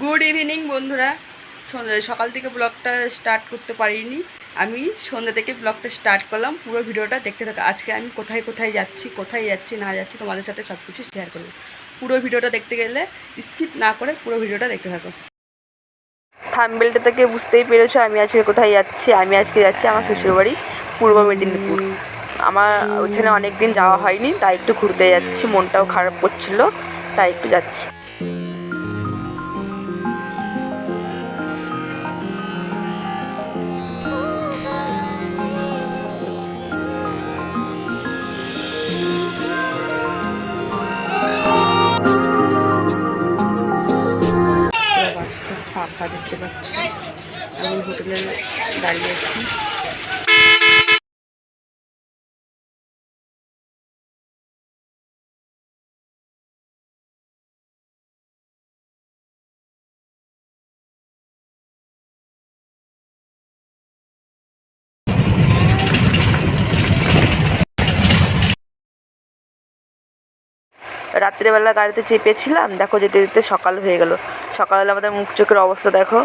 Good evening বন্ধুরা। সন্ধ্যা- সকাল থেকে ব্লগটা স্টার্ট করতে পারিনি। আমি সন্ধ্যা থেকে ব্লগটা স্টার্ট করলাম। পুরো ভিডিওটা দেখতে থাকো। আজকে আমি কোথায় কোথায় যাচ্ছি কোথায় যাচ্ছি, না যাচ্ছি তোমাদের সাথে সব কিছু শেয়ার করব। পুরো ভিডিওটা দেখতে গেলে স্কিপ না করে পুরো ভিডিওটা দেখতে থাকো। থাম্বেলটা থেকে বুঝতেই পেরেছ আমি আজকে কোথায় যাচ্ছি। আমি আজকে যাচ্ছি আমার শ্বশুরবাড়ি, পূর্ব মেদিনীপুর। আমার ওইখানে অনেক দিন যাওয়া হয়নি, তাই একটু ঘুরতে যাচ্ছি। মনটাও খারাপ করছিল, তাই একটু যাচ্ছি। ফাঁকা দেখতে পাচ্ছি। আমি হোটেলে দাঁড়িয়ে আছি। রাত্রেবেলা গাড়িতে চেপেছিলাম, দেখো যেতে যেতে সকাল হয়ে গেল। সকালবেলা আমাদের মুখ চোখের অবস্থা দেখো,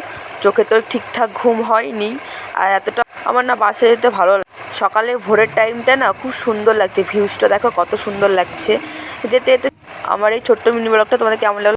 চোখে তো ঠিকঠাক ঘুম হয়নি, আর এতটা আমার না বাসে যেতে ভালো সকালে ভোরের টাইমটা না খুব সুন্দর লাগছে ভিউজটা দেখো কত সুন্দর লাগছে। যেতে যেতে আমার এই ছোট্ট মিনি ব্লগটা তোমাদের কেমন লাগল?